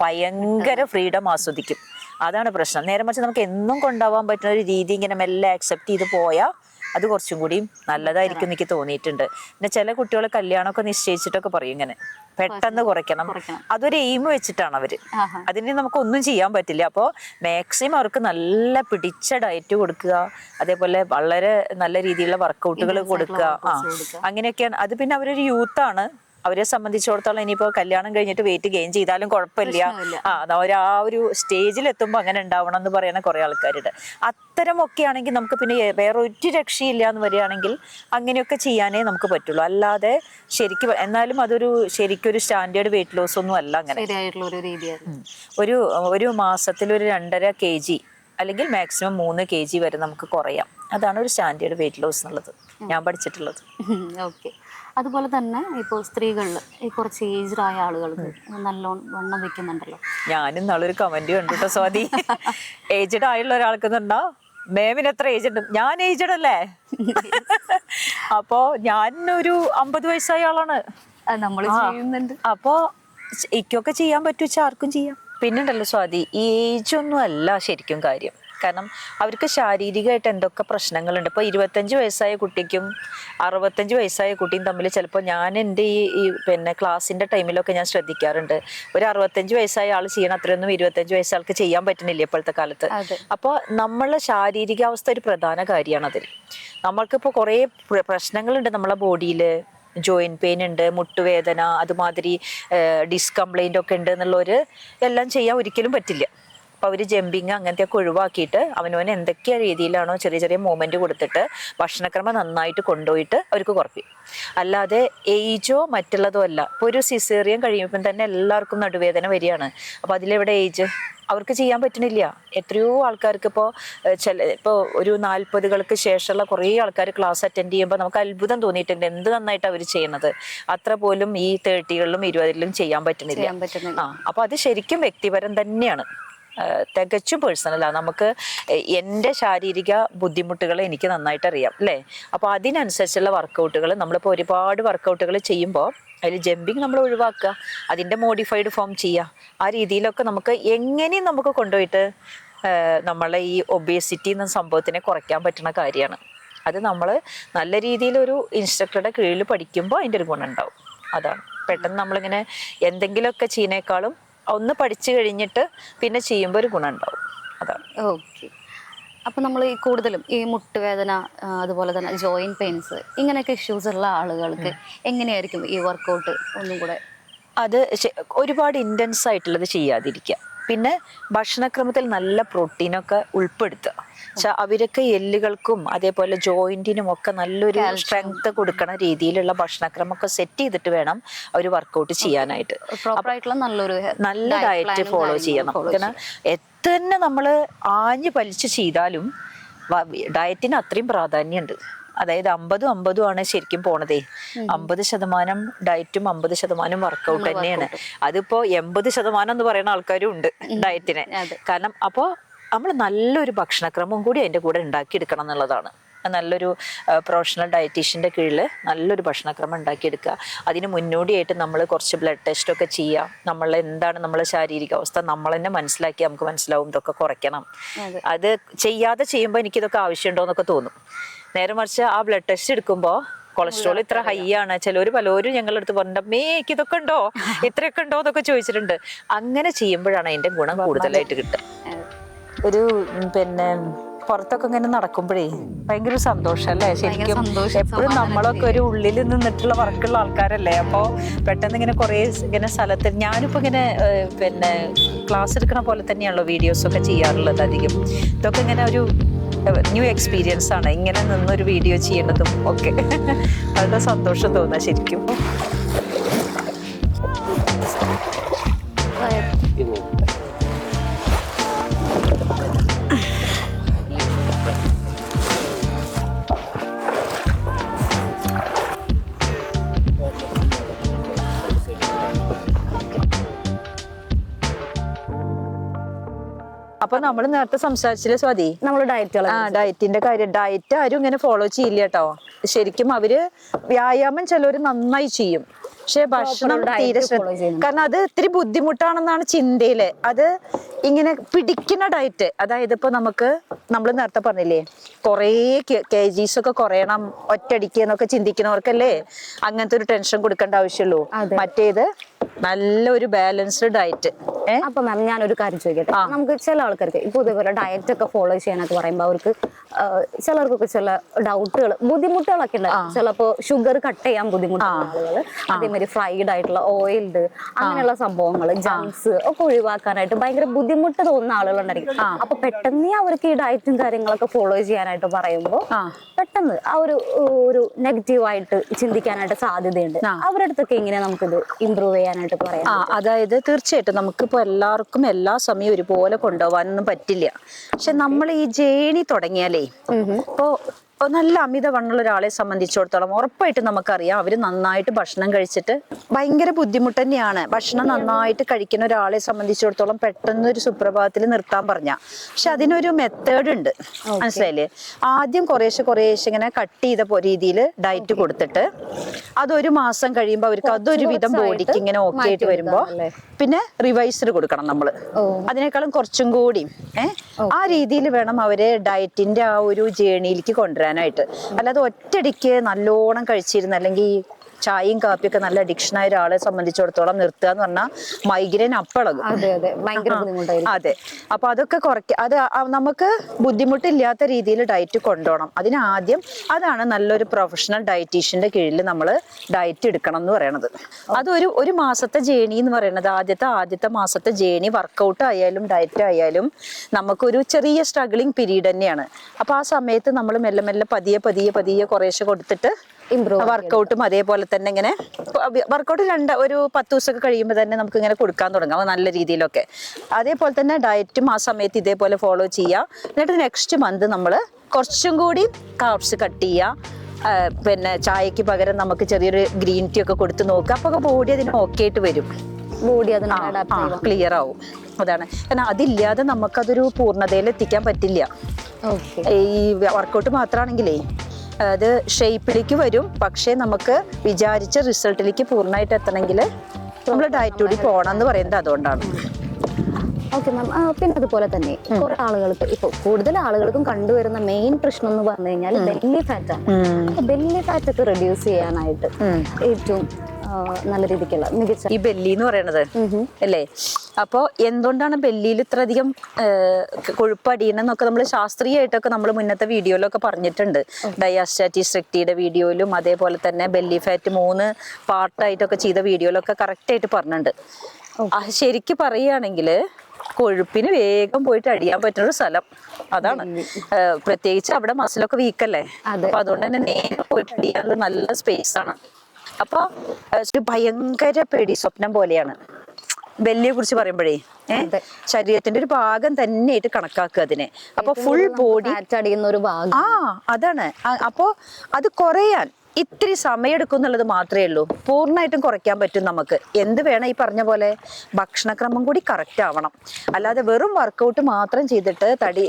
ഭയങ്കര ഫ്രീഡം ആസ്വദിക്കും. അതാണ് പ്രശ്നം. നേരെ മറിച്ച് നമുക്ക് എന്നും കൊണ്ടുപോകാൻ പറ്റുന്ന ഒരു രീതി ഇങ്ങനെ മെല്ലെ അക്സെപ്റ്റ് ചെയ്ത് പോയാൽ അത് കുറച്ചും കൂടി നല്ലതായിരിക്കും എനിക്ക് തോന്നിയിട്ടുണ്ട്. പിന്നെ ചില കുട്ടികൾ കല്യാണമൊക്കെ നിശ്ചയിച്ചിട്ടൊക്കെ പറയും ഇങ്ങനെ. പെട്ടെന്ന് കുറയ്ക്കണം. അതൊരു എയിം വെച്ചിട്ടാണ് അവർ. അതിന് നമുക്ക് ഒന്നും ചെയ്യാൻ പറ്റില്ല. അപ്പോൾ മാക്സിമം അവർക്ക് നല്ല പിടിച്ച ഡയറ്റ് കൊടുക്കുക. അതേപോലെ വളരെ നല്ല രീതിയിലുള്ള വർക്കൗട്ടുകൾ കൊടുക്കുക. ആ. അങ്ങനെയൊക്കെയാണ്. അത് പിന്നെ അവരൊരു യൂത്താണ് അവരെ സംബന്ധിച്ചിടത്തോളം ഇനിയിപ്പോ കല്യാണം കഴിഞ്ഞിട്ട് വെയിറ്റ് ഗെയിൻ ചെയ്താലും കുഴപ്പമില്ല. ആ അതാ അവർ ആ ഒരു സ്റ്റേജിൽ എത്തുമ്പോൾ അങ്ങനെ ഉണ്ടാവണം എന്ന് പറയുന്ന കുറെ ആൾക്കാരുണ്ട്. അത്തരമൊക്കെ ആണെങ്കിൽ നമുക്ക് പിന്നെ വേറെ ഒരു രക്ഷയില്ല എന്ന് വരികയാണെങ്കിൽ അങ്ങനെയൊക്കെ ചെയ്യാനേ നമുക്ക് പറ്റുള്ളൂ. അല്ലാതെ ശരിക്കും എന്നാലും അതൊരു ശരിക്കും ശരിക്കൊരു സ്റ്റാൻഡേർഡ് വെയിറ്റ് ലോസ് ഒന്നും അല്ല അങ്ങനെ. ഒരു ഒരു ഒരു മാസത്തിൽ ഒരു രണ്ടര കെ ജി അല്ലെങ്കിൽ മാക്സിമം മൂന്ന് കെ ജി വരെ നമുക്ക് കുറയാം. അതാണ് ഒരു സ്റ്റാൻഡേർഡ് വെയിറ്റ് ലോസ് എന്നുള്ളത്. ഞാൻ പഠിച്ചിട്ടുള്ളത്. ഓക്കെ. അതുപോലെ തന്നെ ഇപ്പോൾ സ്ത്രീകളിൽ ഈ കുറച്ച് ഏജ്ഡ് ആയ ആളുകൾക്ക് നല്ലോണം വണ്ണം വെക്കുന്നുണ്ടല്ലോ. ഞാനും നല്ലൊരു കമന്റ് കണ്ടു സ്വാതി. ഏജ്ഡ് ആയുള്ള ഒരാൾക്ക് എന്താ മേമിന് എത്ര ഏജ് ഉണ്ട് ഞാൻ ഏജ്ഡ് അല്ലേ? അപ്പോ ഞാനൊരു അമ്പത് വയസ്സായ ആളാണ്. നമ്മൾ ചെയ്യുന്നുണ്ട്. അപ്പോ ഇക്കൊക്കെ ചെയ്യാൻ പറ്റുവെച്ചാൽ ആർക്കും ചെയ്യാം. പിന്നുണ്ടല്ലോ സ്വാതി ഈ ഏജ് ഒന്നും അല്ല ശരിക്കും കാര്യം. കാരണം അവർക്ക് ശാരീരികമായിട്ട് എന്തൊക്കെ പ്രശ്നങ്ങളുണ്ട്? ഇപ്പോൾ ഇരുപത്തഞ്ച് വയസ്സായ കുട്ടിക്കും അറുപത്തഞ്ച് വയസ്സായ കുട്ടിയും തമ്മിൽ ചിലപ്പോൾ ഞാൻ എന്റെ ഈ ഈ പിന്നെ ക്ലാസ്സിന്റെ ടൈമിലൊക്കെ ഞാൻ ശ്രദ്ധിക്കാറുണ്ട്. ഒരു അറുപത്തഞ്ച് വയസ്സായ ആൾ ചെയ്യണം അത്രയൊന്നും ഇരുപത്തഞ്ച് വയസ്സായ ആൾക്ക് ചെയ്യാൻ പറ്റുന്നില്ല ഇപ്പോഴത്തെ കാലത്ത്. അപ്പോൾ നമ്മളെ ശാരീരികാവസ്ഥ ഒരു പ്രധാന കാര്യമാണ് അതിൽ. നമ്മൾക്കിപ്പോൾ കുറേ പ്രശ്നങ്ങളുണ്ട് നമ്മളെ ബോഡിയിൽ. ജോയിന്റ് പെയിൻ ഉണ്ട് മുട്ടുവേദന അതുമാതിരി ഡിസ്കംപ്ലൈന്റ് ഒക്കെ ഉണ്ട് എന്നുള്ളവർ എല്ലാം ചെയ്യാൻ ഒരിക്കലും പറ്റില്ല. അപ്പോൾ അവർ ജമ്പിങ് അങ്ങനത്തെയൊക്കെ ഒഴിവാക്കിയിട്ട് അവനവന് എന്തൊക്കെ രീതിയിലാണോ ചെറിയ ചെറിയ മൂവ്മെന്റ് കൊടുത്തിട്ട് ഭക്ഷണക്രമം നന്നായിട്ട് കൊണ്ടുപോയിട്ട് അവർക്ക് കുറയ്ക്കും. അല്ലാതെ ഏജോ മറ്റുള്ളതോ അല്ല. ഇപ്പോൾ ഒരു സിസേറിയൻ കഴിയുമ്പം തന്നെ എല്ലാവർക്കും നടുവേദന വരികയാണ്. അപ്പോൾ അതിലെവിടെ ഏജ് അവർക്ക് ചെയ്യാൻ പറ്റണില്ല എത്രയോ ആൾക്കാർക്ക് ഇപ്പോൾ ചില ഇപ്പോൾ ഒരു നാൽപ്പതുകൾക്ക് ശേഷമുള്ള കുറേ ആൾക്കാർ ക്ലാസ് അറ്റൻഡ് ചെയ്യുമ്പോൾ നമുക്ക് അത്ഭുതം തോന്നിയിട്ടുണ്ട്. എന്ത് നന്നായിട്ട് അവർ ചെയ്യുന്നത്? അത്ര പോലും ഈ തേർട്ടികളിലും ഇരുപതിലും ചെയ്യാൻ പറ്റുന്നില്ല. ആ അപ്പോൾ അത് ശരിക്കും വ്യക്തിപരം തന്നെയാണ്. തികച്ചും പേഴ്സണലാണ് നമുക്ക് എന്റെ ശാരീരിക ബുദ്ധിമുട്ടുകൾ എനിക്ക് നന്നായിട്ട് അറിയാം അല്ലേ? അപ്പോൾ അതിനനുസരിച്ചുള്ള വർക്കൗട്ടുകൾ നമ്മളിപ്പോൾ ഒരുപാട് വർക്കൗട്ടുകൾ ചെയ്യുമ്പോൾ അതിൽ ജമ്പിങ് നമ്മൾ ഒഴിവാക്കുക അതിന്റെ മോഡിഫൈഡ് ഫോം ചെയ്യുക. ആ രീതിയിലൊക്കെ നമുക്ക് എങ്ങനെയും നമുക്ക് കൊണ്ടുപോയിട്ട് നമ്മളെ ഈ ഒബേസിറ്റി എന്ന സംഭവത്തിനെ കുറയ്ക്കാൻ പറ്റുന്ന കാര്യമാണ്. അത് നമ്മൾ നല്ല രീതിയിലൊരു ഇൻസ്ട്രക്ടറുടെ കീഴിൽ പഠിക്കുമ്പോൾ അതിന്റെ ഒരു ഗുണം ഉണ്ടാവും അതാണ്. പെട്ടെന്ന് നമ്മളിങ്ങനെ എന്തെങ്കിലുമൊക്കെ ചെയ്യുന്നേക്കാളും ഒന്ന് പഠിച്ചു കഴിഞ്ഞിട്ട് പിന്നെ ചെയ്യുമ്പോൾ ഒരു ഗുണം ഉണ്ടാവും. അതാണ്. ഓക്കെ അപ്പം നമ്മൾ ഈ കൂടുതലും ഈ മുട്ടുവേദന അതുപോലെ തന്നെ ജോയിന്റ് പെയിൻസ് ഇങ്ങനെയൊക്കെ ഇഷ്യൂസ് ഉള്ള ആളുകൾക്ക് എങ്ങനെയായിരിക്കും ഈ വർക്കൗട്ട് ഒന്നും കൂടെ? അത് ഒരുപാട് ഇന്റൻസ് ആയിട്ടുള്ളത് ചെയ്യാതിരിക്കുക. പിന്നെ ഭക്ഷണക്രമത്തിൽ നല്ല പ്രോട്ടീനൊക്കെ ഉൾപ്പെടുത്തുക. പക്ഷെ അവരൊക്കെ എല്ലുകൾക്കും അതേപോലെ ജോയിന്റിനും ഒക്കെ നല്ലൊരു സ്ട്രെങ്ത് കൊടുക്കണ രീതിയിലുള്ള ഭക്ഷണക്രമൊക്കെ സെറ്റ് ചെയ്തിട്ട് വേണം അവർ വർക്കൗട്ട് ചെയ്യാനായിട്ട്. നല്ലൊരു നല്ല ഡയറ്റ് ഫോളോ ചെയ്യണം. കാരണം എത്ര തന്നെ നമ്മൾ ആഞ്ഞു പലിച്ച് ചെയ്താലും ഡയറ്റിന് അത്രയും പ്രാധാന്യമുണ്ട്. അതായത് അമ്പതും അമ്പതും ആണ് ശരിക്കും പോണതേ. അമ്പത് ശതമാനം ഡയറ്റും അമ്പത് ശതമാനം വർക്കൗട്ട് തന്നെയാണ്. അതിപ്പോ എൺപത് ശതമാനം എന്ന് പറയുന്ന ആൾക്കാരും ഉണ്ട് ഡയറ്റിന്. കാരണം അപ്പോ നമ്മൾ നല്ലൊരു ഭക്ഷണക്രമം കൂടി അതിന്റെ കൂടെ ഉണ്ടാക്കിയെടുക്കണം എന്നുള്ളതാണ്. നല്ലൊരു പ്രൊഫഷണൽ ഡയറ്റീഷ്യന്റെ കീഴിൽ നല്ലൊരു ഭക്ഷണക്രമം ഉണ്ടാക്കിയെടുക്കുക. അതിന് മുന്നോടിയായിട്ട് നമ്മൾ കുറച്ച് ബ്ലഡ് ടെസ്റ്റ് ഒക്കെ ചെയ്യുക നമ്മൾ എന്താണ് നമ്മളെ ശാരീരിക അവസ്ഥ നമ്മൾ തന്നെ മനസ്സിലാക്കി നമുക്ക് മനസ്സിലാവും. ഇതൊക്കെ കുറയ്ക്കണം. അതെ. അത് ചെയ്യാതെ ചെയ്യുമ്പോൾ എനിക്കിതൊക്കെ ആവശ്യമുണ്ടോ എന്നൊക്കെ തോന്നും. നേരെ മറിച്ച് ആ ബ്ലഡ് ടെസ്റ്റ് എടുക്കുമ്പോൾ കൊളസ്ട്രോൾ ഇത്ര ഹൈ ആണ്. ചിലർ പലരും ഞങ്ങളുടെ അടുത്ത് പറഞ്ഞിട്ട് അമ്മേ എനിക്ക് ഇതൊക്കെ ഉണ്ടോ? ഇത്രയൊക്കെ ഉണ്ടോ? എന്നൊക്കെ ചോദിച്ചിട്ടുണ്ട്. അങ്ങനെ ചെയ്യുമ്പോഴാണ് അതിന്റെ ഗുണം കൂടുതലായിട്ട് കിട്ടുക. ഒരു പിന്നെ പുറത്തൊക്കെ ഇങ്ങനെ നടക്കുമ്പോഴേ ഭയങ്കര സന്തോഷം അല്ലേ? ശരിക്കും സന്തോഷം, എപ്പോഴും നമ്മളൊക്കെ ഒരു ഉള്ളിൽ നിന്നിട്ടുള്ള വർക്കുള്ള ആൾക്കാരല്ലേ? അപ്പോൾ പെട്ടെന്ന് ഇങ്ങനെ കുറേ ഇങ്ങനെ സ്ഥലത്ത് ഞാനിപ്പോൾ ഇങ്ങനെ പിന്നെ ക്ലാസ് എടുക്കണ പോലെ തന്നെയാണല്ലോ വീഡിയോസ് ഒക്കെ ചെയ്യാറുള്ളത് അധികം. ഇതൊക്കെ ഇങ്ങനെ ഒരു ന്യൂ എക്സ്പീരിയൻസ് ആണ്. ഇങ്ങനെ നിന്നൊരു വീഡിയോ ചെയ്യുന്നതും ഒക്കെ. വളരെ സന്തോഷം തോന്നുക ശരിക്കും. അപ്പൊ നമ്മൾ നേരത്തെ സംസാരിച്ചില്ലേ സ്വാതി? നമ്മൾ ഡയറ്റുകൾ ആ ഡയറ്റിന്റെ കാര്യം. ഡയറ്റ് ആരും ഇങ്ങനെ ഫോളോ ചെയ്യില്ല കേട്ടോ ശരിക്കും അവർ വ്യായാമം ചിലവര് നന്നായി ചെയ്യും. പക്ഷെ ഭക്ഷണം തീരെ. കാരണം അത് ഇത്തിരി ബുദ്ധിമുട്ടാണെന്നാണ് ചിന്തയിൽ. അത് ഇങ്ങനെ പിടിക്കുന്ന ഡയറ്റ് അതായത് ഇപ്പൊ നമുക്ക് നമ്മൾ നേരത്തെ പറഞ്ഞില്ലേ കുറേ കെ ജിസ് ഒക്കെ കുറയണം ഒറ്റടിക്ക് എന്നൊക്കെ ചിന്തിക്കുന്നവർക്കല്ലേ അങ്ങനത്തെ ഒരു ടെൻഷൻ കൊടുക്കേണ്ട ആവശ്യമുള്ളൂ. മറ്റേത് നല്ലൊരു ബാലൻസ്ഡ് ഡയറ്റ് അപ്പൊ മാം ഞാനൊരു കാര്യം ചോദിക്കട്ടെ. നമുക്ക് ചില ആൾക്കാർക്ക് ഇപ്പൊ ഇതേപോലെ ഡയറ്റ് ഒക്കെ ഫോളോ ചെയ്യാനൊക്കെ പറയുമ്പോൾ അവർക്ക് ചിലർക്കൊക്കെ ചില ഡൗട്ടുകൾ ബുദ്ധിമുട്ടുകളൊക്കെ ഉണ്ട്. ചിലപ്പോ ഷുഗർ കട്ട് ചെയ്യാൻ ബുദ്ധിമുട്ടുള്ള ആളുകൾ അതേമാതിരി ഫ്രൈഡ് ആയിട്ടുള്ള ഓയിൽഡ് അങ്ങനെയുള്ള സംഭവങ്ങൾ ജങ്ക്സ് ഒക്കെ ഒഴിവാക്കാനായിട്ട് ഭയങ്കര ബുദ്ധിമുട്ട് തോന്നുന്ന ആളുകളുണ്ടായിരിക്കും അപ്പൊ പെട്ടെന്ന് അവർക്ക് ഈ ഡയറ്റും കാര്യങ്ങളൊക്കെ ഫോളോ ചെയ്യാനായിട്ട് പറയുമ്പോൾ പെട്ടെന്ന് ആ ഒരു ഒരു നെഗറ്റീവ് ആയിട്ട് ചിന്തിക്കാനായിട്ട് സാധ്യതയുണ്ട്. അവരുടെ അടുത്തൊക്കെ എങ്ങനെ നമുക്കിത് ഇമ്പ്രൂവ് ചെയ്യാനായിട്ട് പറയാം അതായത് തീർച്ചയായിട്ടും നമുക്കിപ്പോൾ എല്ലാവർക്കും എല്ലാ സമയവും ഒരുപോലെ കൊണ്ടുപോകാനൊന്നും പറ്റില്ല. പക്ഷെ നമ്മൾ ഈ ജേണി തുടങ്ങിയാലേ ഇപ്പോൾ നല്ല അമിതവണ്ണുള്ള ഒരാളെ സംബന്ധിച്ചിടത്തോളം ഉറപ്പായിട്ട് നമുക്കറിയാം. അവർ നന്നായിട്ട് ഭക്ഷണം കഴിച്ചിട്ട് ഭയങ്കര ബുദ്ധിമുട്ട് തന്നെയാണ്. ഭക്ഷണം നന്നായിട്ട് കഴിക്കുന്ന ഒരാളെ സംബന്ധിച്ചിടത്തോളം പെട്ടെന്ന് ഒരു സുപ്രഭാതത്തിൽ നിർത്താൻ പറഞ്ഞ. പക്ഷെ അതിനൊരു മെത്തേഡ് ഉണ്ട്. മനസ്സിലായില്ലേ? ആദ്യം കുറേശ്ശെ കുറേശ്ശെ ഇങ്ങനെ കട്ട് ചെയ്ത രീതിയിൽ ഡയറ്റ് കൊടുത്തിട്ട് അതൊരു മാസം കഴിയുമ്പോൾ അവർക്ക് അതൊരു വിധം ബോഡിക്ക് ഇങ്ങനെ ഓക്കെ ആയിട്ട് വരുമ്പോൾ? പിന്നെ റിവൈസ്ഡ് കൊടുക്കണം നമ്മൾ. അതിനേക്കാളും കുറച്ചും കൂടി ഏഹ് ആ രീതിയിൽ വേണം അവരെ ഡയറ്റിന്റെ ആ ഒരു ജേണിയിലേക്ക് കൊണ്ടുവരാനായിട്ട് അല്ലാതെ ഒറ്റടിക്ക് നല്ലോണം കഴിച്ചിരുന്ന അല്ലെങ്കിൽ ചായയും കാപ്പിയൊക്കെ നല്ല അഡിക്ഷൻ ആയ ഒരാളെ സംബന്ധിച്ചിടത്തോളം നിർത്തുക എന്ന് പറഞ്ഞാൽ മൈഗ്രെയിൻ അപ്പളകും. അതെ അപ്പൊ അതൊക്കെ കുറയ്ക്ക അത് നമുക്ക് ബുദ്ധിമുട്ടില്ലാത്ത രീതിയിൽ ഡയറ്റ് കൊണ്ടുപോകണം അതിന് ആദ്യം അതാണ് നല്ലൊരു പ്രൊഫഷണൽ ഡയറ്റീഷ്യന്റെ കീഴിൽ നമ്മൾ ഡയറ്റ് എടുക്കണം എന്ന് പറയണത്. അതൊരു ഒരു മാസത്തെ ജേണി എന്ന് പറയുന്നത് ആദ്യത്തെ ആദ്യത്തെ മാസത്തെ ജേണി വർക്കൗട്ട് ആയാലും ഡയറ്റ് ആയാലും നമുക്കൊരു ചെറിയ സ്ട്രഗിളിങ് പീരീഡ് തന്നെയാണ്. അപ്പൊ ആ സമയത്ത് നമ്മൾ മെല്ലെ മെല്ലെ പതിയെ പതിയെ പതിയെ കുറേശ്ശെ കൊടുത്തിട്ട് വർക്കൗട്ടും അതേപോലെ തന്നെ ഇങ്ങനെ വർക്കൗട്ട് രണ്ട് ഒരു പത്ത് ദിവസമൊക്കെ കഴിയുമ്പോൾ തന്നെ നമുക്ക് ഇങ്ങനെ കൊടുക്കാൻ തുടങ്ങാം. നല്ല രീതിയിലൊക്കെ. അതേപോലെ തന്നെ ഡയറ്റും ആ സമയത്ത് ഇതേപോലെ ഫോളോ ചെയ്യുക എന്നിട്ട് നെക്സ്റ്റ് മന്ത് നമ്മൾ കുറച്ചും കൂടി കാർബ്സ് കട്ട് ചെയ്യുക പിന്നെ ചായക്ക് പകരം നമുക്ക് ചെറിയൊരു ഗ്രീൻ ടീ ഒക്കെ കൊടുത്ത് നോക്കുക. അപ്പോൾ ബോഡി അതിന് ഓക്കെ ആയിട്ട് വരും. ബോഡി അതിന് ക്ലിയർ ആവും. അതാണ്. കാരണം അതില്ലാതെ നമുക്കതൊരു പൂർണതയിൽ എത്തിക്കാൻ പറ്റില്ല. ഈ വർക്കൗട്ട് മാത്രമാണെങ്കിലേ അത് ഷേപ്പിലേക്ക് വരും. പക്ഷേ നമുക്ക് വിചാരിച്ച റിസൾട്ടിലേക്ക് പൂർണമായിട്ട് എത്തണമെങ്കിൽ നമ്മൾ ഡയറ്റ് കൂടി പോകണം എന്ന് പറയുന്നത് അതുകൊണ്ടാണ്. ഓക്കെ മാം പിന്നെ അതുപോലെ തന്നെ കുറെ ആളുകൾക്ക് ഇപ്പൊ കൂടുതൽ ആളുകൾക്കും കണ്ടുവരുന്ന മെയിൻ പ്രശ്നം എന്ന് പറഞ്ഞു കഴിഞ്ഞാൽ ബെല്ലി ഫാറ്റ് ആണ്. ബെല്ലി ഫാറ്റ് ഒക്കെ റെഡ്യൂസ് ചെയ്യാനായിട്ട് ഏറ്റവും നല്ല രീതിക്കുള്ള മികച്ച ഈ ബെല്ലി എന്ന് പറയണത്. അല്ലേ? അപ്പോൾ എന്തുകൊണ്ടാണ് ബെല്ലിയിൽ ഇത്രയധികം കൊഴുപ്പ് അടിയണമെന്നൊക്കെ നമ്മൾ ശാസ്ത്രീയമായിട്ടൊക്കെ നമ്മൾ മുന്നത്തെ വീഡിയോയിലൊക്കെ പറഞ്ഞിട്ടുണ്ട്. ഡയാസ്റ്റാറ്റിസ് റെക്റ്റിയുടെ വീഡിയോയിലും അതേപോലെ തന്നെ ബെല്ലി ഫാറ്റ് മൂന്ന് പാർട്ടായിട്ടൊക്കെ ചെയ്ത വീഡിയോയിലൊക്കെ കറക്റ്റായിട്ട് പറഞ്ഞിട്ടുണ്ട്. ശരിക്ക് പറയുകയാണെങ്കിൽ കൊഴുപ്പിന് വേഗം പോയിട്ട് അടിയാൻ പറ്റുന്ന ഒരു സ്ഥലം അതാണ്. പ്രത്യേകിച്ച് അവിടെ മസിലൊക്കെ വീക്കല്ലേ. അപ്പൊ അതുകൊണ്ട് തന്നെ നേരെ പോയിട്ട് അടിയാനുള്ള നല്ല സ്പേസ് ആണ്. അപ്പൊ ഏഹ് ഒരു ഭയങ്കര പേടി സ്വപ്നം പോലെയാണ്. ബെല്ലിയെ കുറിച്ച് പറയുമ്പോഴേ ഏഹ് ശരീരത്തിന്റെ ഒരു ഭാഗം തന്നെയായിട്ട് കണക്കാക്കുക അതിനെ. അപ്പൊ ഫുൾ ബോഡി അടിയുന്ന ഒരു ഭാഗം. ആ അതാണ്. അപ്പോ അത് കുറയാൻ ഇത്തിരി സമയമെടുക്കും എന്നുള്ളത് മാത്രമേ ഉള്ളൂ. പൂർണമായിട്ടും കുറയ്ക്കാൻ പറ്റും നമുക്ക്. എന്ത് വേണം ഈ പറഞ്ഞ പോലെ? ഭക്ഷണക്രമം കൂടി കറക്റ്റ് ആവണം. അല്ലാതെ വെറും വർക്കൗട്ട് മാത്രം ചെയ്തിട്ട് തടി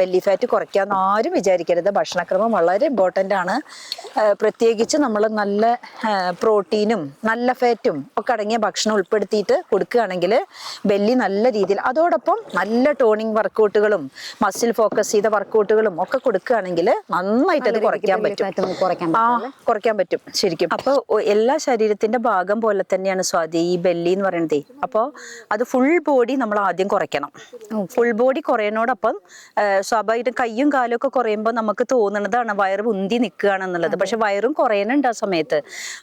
ബെല്ലി ഫാറ്റ് കുറയ്ക്കാൻ ആരും വിചാരിക്കരുത്. ഭക്ഷണക്രമം വളരെ ഇമ്പോർട്ടന്റ് ആണ്. പ്രത്യേകിച്ച് നമ്മൾ നല്ല പ്രോട്ടീനും നല്ല ഫാറ്റും ഒക്കെ അടങ്ങിയ ഭക്ഷണം ഉൾപ്പെടുത്തിയിട്ട് കൊടുക്കുകയാണെങ്കിൽ ബെല്ലി നല്ല രീതിയിൽ അതോടൊപ്പം നല്ല ടോണിങ് വർക്കൗട്ടുകളും മസിൽ ഫോക്കസ് ചെയ്ത വർക്കൗട്ടുകളും ഒക്കെ കൊടുക്കുകയാണെങ്കിൽ നന്നായിട്ട് അത് കുറയ്ക്കാൻ പറ്റും. ആ കുറയ്ക്കാൻ പറ്റും ശരിക്കും. അപ്പൊ എല്ലാ ശരീരത്തിന്റെ ഭാഗം പോലെ തന്നെയാണ് സ്വാതി ഈ ബെല്ലി എന്ന് പറയുന്നത്. അപ്പോ അത് ഫുൾ ബോഡി നമ്മൾ ആദ്യം കുറയ്ക്കണം. ഫുൾ ബോഡി കുറയണോടൊപ്പം സ്വാഭാവികം സ്വാഭാവികമായിട്ടും കയ്യും കാലും ഒക്കെ കുറയുമ്പോൾ നമുക്ക് തോന്നുന്നതാണ് വയറ് ഉന്തി നിൽക്കുകയാണെന്നുള്ളത്. പക്ഷെ വയറും കുറയുന്നുണ്ട് ആ സമയത്ത്.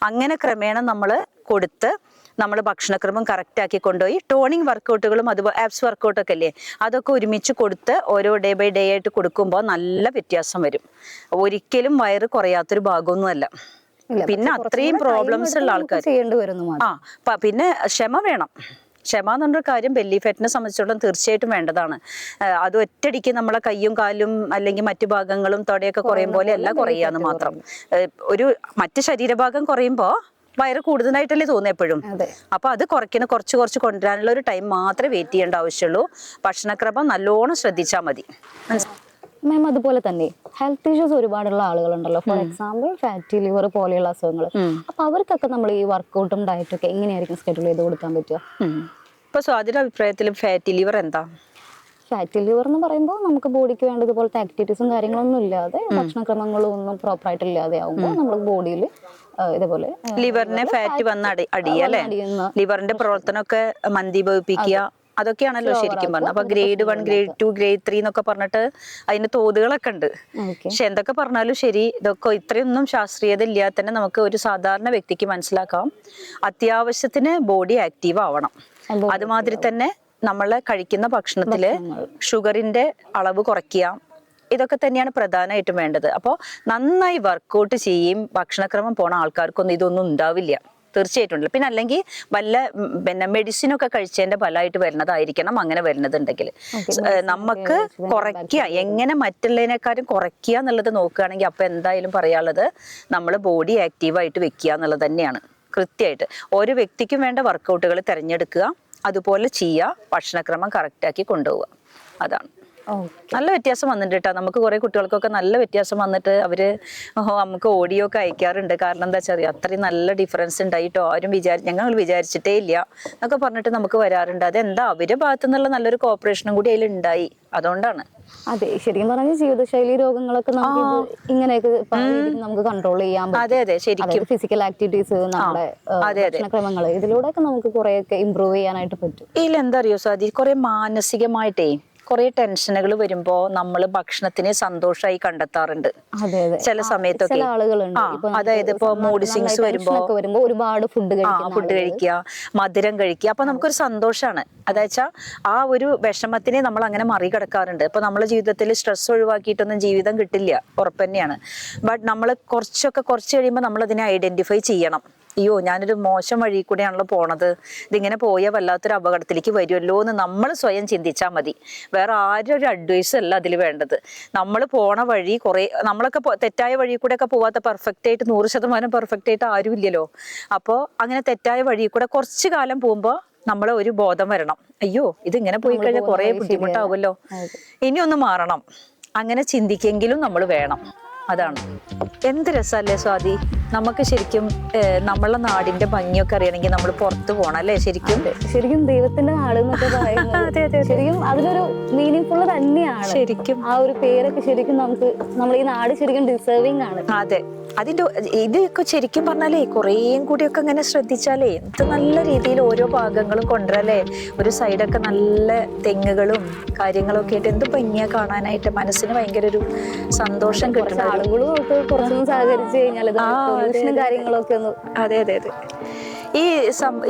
അങ്ങനെ ക്രമേണ നമ്മൾ കൊടുത്ത് നമ്മൾ ഭക്ഷണക്രമം കറക്റ്റ് ആക്കി കൊണ്ടുപോയി. ടോണിങ് വർക്കൗട്ടുകളും അതുപോലെ ആപ്സ് വർക്കൗട്ടൊക്കെ അല്ലേ അതൊക്കെ ഒരുമിച്ച് കൊടുത്ത് ഓരോ ഡേ ബൈ ഡേ ആയിട്ട് കൊടുക്കുമ്പോൾ നല്ല വ്യത്യാസം വരും. ഒരിക്കലും വയറ് കുറയാത്തൊരു ഭാഗമൊന്നുമല്ല. പിന്നെ അത്രയും പ്രോബ്ലംസ് ഉള്ള ആൾക്കാർ ആ പിന്നെ ക്ഷമ വേണം. ക്ഷമ എന്ന് കാര്യം ബെല്ലി ഫാറ്റിനെ സംബന്ധിച്ചിടത്തോളം തീർച്ചയായിട്ടും വേണ്ടതാണ്. അത് ഒറ്റടിക്ക് നമ്മളെ കയ്യും കാലും അല്ലെങ്കിൽ മറ്റു ഭാഗങ്ങളും തൊടയൊക്കെ കുറയും പോലെ അല്ല കുറയാന്ന് മാത്രം. ഒരു മറ്റു ശരീരഭാഗം കുറയുമ്പോൾ വയറ് കൂടുതലായിട്ടല്ലേ തോന്നുന്നത് എപ്പോഴും. അപ്പൊ അത് കുറയ്ക്കുന്ന കുറച്ച് കുറച്ച് കൊണ്ടുവരാനുള്ള ഒരു ടൈം മാത്രമേ വെയിറ്റ് ചെയ്യേണ്ട ആവശ്യമുള്ളൂ. ഭക്ഷണക്രമം നല്ലോണം ശ്രദ്ധിച്ചാൽ മതി. മാം അതുപോലെ തന്നെ ഹെൽത്ത് ഇഷ്യൂസ് ഒരുപാടുള്ള ആളുകളുണ്ടല്ലോ. ഫോർ എക്സാമ്പിൾ ഫാറ്റി ലിവർ പോലെയുള്ള അസുഖങ്ങൾ. അപ്പൊ അവർക്കൊക്കെ നമ്മൾ ഈ വർക്കൗട്ടും ഡയറ്റും ഒക്കെ എങ്ങനെയായിരിക്കും സ്കെഡ്യൂൾ ചെയ്ത് കൊടുക്കാൻ പറ്റുക. ഇപ്പൊ സ്വാതിയുടെ അഭിപ്രായത്തിൽ ഫാറ്റി ലിവർ എന്താ? ഫാറ്റി ലിവർ എന്ന് പറയുമ്പോൾ നമുക്ക് ബോഡിക്ക് വേണ്ടതുപോലത്തെ ആക്ടിവിറ്റീസും കാര്യങ്ങളൊന്നും ഇല്ലാതെ ഭക്ഷണക്രമങ്ങളും ഒന്നും പ്രോപ്പർ ആയിട്ട് ഇല്ലാതെ ആവുമ്പോൾ നമ്മൾ ബോഡിയിൽ ഇതേപോലെ. ലിവറിനെ ഫാറ്റ് വന്ന് അടി അടിയ അല്ലേ? അടിയുന്ന ലിവറിന്റെ പ്രവർത്തനമൊക്കെ മന്ദീഭവിപ്പിക്കുക അതൊക്കെയാണല്ലോ ശരിക്കും പറഞ്ഞത്. അപ്പൊ grade one grade two grade three എന്നൊക്കെ പറഞ്ഞിട്ട് അതിന്റെ തോതുകളൊക്കെ ഉണ്ട്. പക്ഷെ എന്തൊക്കെ പറഞ്ഞാലും ശരി ഇതൊക്കെ ഇത്രയൊന്നും ശാസ്ത്രീയത ഇല്ലാതെ തന്നെ നമുക്ക് ഒരു സാധാരണ വ്യക്തിക്ക് മനസ്സിലാക്കാം. അത്യാവശ്യത്തിന് ബോഡി ആക്റ്റീവ് ആവണം. അതുമാതിരി തന്നെ നമ്മൾ കഴിക്കുന്ന ഭക്ഷണത്തിൽ ഷുഗറിന്റെ അളവ് കുറയ്ക്കുക. ഇതൊക്കെ തന്നെയാണ് പ്രധാനമായിട്ടും വേണ്ടത്. അപ്പോൾ നന്നായി വർക്കൗട്ട് ചെയ്യും ഭക്ഷണക്രമം പോണ ആൾക്കാർക്കൊന്നും ഇതൊന്നും ഉണ്ടാവില്ല. തീർച്ചയായിട്ടും ഉണ്ട് പിന്നെ അല്ലെങ്കിൽ വല്ല പിന്നെ മെഡിസിൻ ഒക്കെ കഴിച്ചതിന്റെ ഫലമായിട്ട് വരുന്നതായിരിക്കണം അങ്ങനെ വരുന്നതുണ്ടെങ്കിൽ നമുക്ക് കുറയ്ക്കുക. എങ്ങനെ മറ്റുള്ളതിനേക്കാളും കുറയ്ക്കുക എന്നുള്ളത് നോക്കുകയാണെങ്കിൽ അപ്പൊ എന്തായാലും പറയാനുള്ളത് നമ്മൾ ബോഡി ആക്റ്റീവായിട്ട് വെക്കുക എന്നുള്ളത് തന്നെയാണ്. കൃത്യമായിട്ട്. ഓരോ വ്യക്തിക്കും വേണ്ട വർക്കൗട്ടുകൾ തിരഞ്ഞെടുക്കുക. അതുപോലെ ചെയ്യുക. ഭക്ഷണക്രമം കറക്റ്റാക്കി കൊണ്ടുപോവുക. അതാണ്. നല്ല വ്യത്യാസം വന്നിട്ട് കേട്ടോ. നമുക്ക് കുറെ കുട്ടികൾക്കൊക്കെ നല്ല വ്യത്യാസം വന്നിട്ട് അവർ നമുക്ക് ഓഡിയോ ഒക്കെ അയക്കാറുണ്ട്. കാരണം എന്താ വെച്ചാൽ അത്രയും നല്ല ഡിഫറൻസ് ഉണ്ടായിട്ടോ ആരും വിചാരി ഞങ്ങൾ വിചാരിച്ചിട്ടേ ഇല്ല. എന്നൊക്കെ പറഞ്ഞിട്ട് നമുക്ക് വരാറുണ്ട്. അതെന്താ അവരുടെ ഭാഗത്തു നിന്നുള്ള നല്ലൊരു കോപ്പറേഷനും കൂടി അതിൽ ഉണ്ടായി. അതുകൊണ്ടാണ്. അതെ ശരിക്കും പറഞ്ഞ ജീവിതശൈലി രോഗങ്ങളൊക്കെ നമുക്ക് ഇങ്ങനെയൊക്കെ നമുക്ക് കൺട്രോൾ ചെയ്യാൻ അതെ അതെ ശരിക്കും. ഫിസിക്കൽ ആക്ടിവിറ്റീസ് നമ്മുടെ അതെ, അതെ. ഭക്ഷണക്രമങ്ങൾ ഇതിലൂടെയൊക്കെ നമുക്ക് കുറെയൊക്കെ ഇമ്പ്രൂവ് ചെയ്യാനായിട്ട് പറ്റും. ഇതിൽ എന്താ അറിയോ സാധി? കുറെ മാനസികമായിട്ടേ കുറെ ടെൻഷനുകൾ വരുമ്പോ നമ്മൾ ഭക്ഷണത്തിനെ സന്തോഷമായി കണ്ടെത്താറുണ്ട്. ചില സമയത്തൊക്കെ. അതായത് ഇപ്പൊ മൂഡ് സ്വിങ്സ് വരുമ്പോ ഒരുപാട് ഫുഡ് ഫുഡ് കഴിക്കുക മധുരം കഴിക്കുക. അപ്പൊ നമുക്കൊരു സന്തോഷമാണ് അതായത് ആ ഒരു വിഷമത്തിനെ നമ്മൾ അങ്ങനെ മറികടക്കാറുണ്ട്. ഇപ്പൊ നമ്മളെ ജീവിതത്തിൽ സ്ട്രെസ് ഒഴിവാക്കിയിട്ടൊന്നും ജീവിതം കിട്ടില്ല. ഉറപ്പ് തന്നെയാണ്. ബട്ട് നമ്മൾ കുറച്ചൊക്കെ കുറച്ച് കഴിയുമ്പോൾ നമ്മൾ അതിനെ ഐഡന്റിഫൈ ചെയ്യണം. അയ്യോ ഞാനൊരു മോശം വഴി കൂടെയാണല്ലോ പോണത്. ഇതിങ്ങനെ പോയാൽ വല്ലാത്തൊരു അപകടത്തിലേക്ക് വരുമല്ലോ എന്ന് നമ്മൾ സ്വയം ചിന്തിച്ചാൽ മതി. വേറെ ആരും ഒരു അഡ്വൈസ് അല്ല അതിൽ വേണ്ടത്. നമ്മൾ പോണ വഴി കുറെ നമ്മളൊക്കെ തെറ്റായ വഴി കൂടെ ഒക്കെ പോവാത്ത പെർഫെക്റ്റ് ആയിട്ട് നൂറ് ശതമാനം പെർഫെക്റ്റ് ആയിട്ട് ആരും ഇല്ലല്ലോ. അപ്പോൾ അങ്ങനെ തെറ്റായ വഴി കൂടെ കുറച്ച് കാലം പോകുമ്പോൾ നമ്മളെ ഒരു ബോധം വരണം. അയ്യോ ഇത് ഇങ്ങനെ പോയി കഴിഞ്ഞാൽ കുറെ ബുദ്ധിമുട്ടാവുമല്ലോ. ഇനിയൊന്ന് ഒന്ന് മാറണം. അങ്ങനെ ചിന്തിക്കെങ്കിലും നമ്മൾ വേണം. അതാണ്. എന്ത് രസമല്ലേ സ്വാതി? നമുക്ക് ശരിക്കും നമ്മളെ നാടിന്റെ ഭംഗിയൊക്കെ അറിയണമെങ്കിൽ നമ്മൾ പുറത്ത് പോകണം അല്ലേ ശരിക്കും? ശരിക്കും ദൈവത്തിന്റെ നാട് എന്നൊക്കെ പറയുന്നത് ശരിക്കും അതിനൊരു മീനിങ് ഫുള്ള് തന്നെയാണ്. ശരിക്കും. ആ ഒരു പേരൊക്കെ ശരിക്കും നമുക്ക് നമ്മൾ ഈ നാട് ശരിക്കും ഡിസേർവിംഗ് ആണ്. അതെ. അതിന്റെ ഇതൊക്കെ ശരിക്കും പറഞ്ഞാലേ കുറേയും കൂടിയൊക്കെ ഇങ്ങനെ ശ്രദ്ധിച്ചാലേ എന്ത് നല്ല രീതിയിൽ ഓരോ ഭാഗങ്ങളും കൊണ്ടുവരല്ലേ? ഒരു സൈഡൊക്കെ നല്ല തെങ്ങുകളും കാര്യങ്ങളും ഒക്കെ ആയിട്ട് എന്ത് ഭംഗിയാ കാണാനായിട്ട് മനസ്സിന് ഭയങ്കര ഒരു സന്തോഷം കിട്ടുന്ന ആളുകളും ഒക്കെ കുറച്ചൊന്നും സഹകരിച്ചു കഴിഞ്ഞാൽ പൊല്യൂഷനും കാര്യങ്ങളൊക്കെ ഒന്ന് അതെ അതെ അതെ. ഈ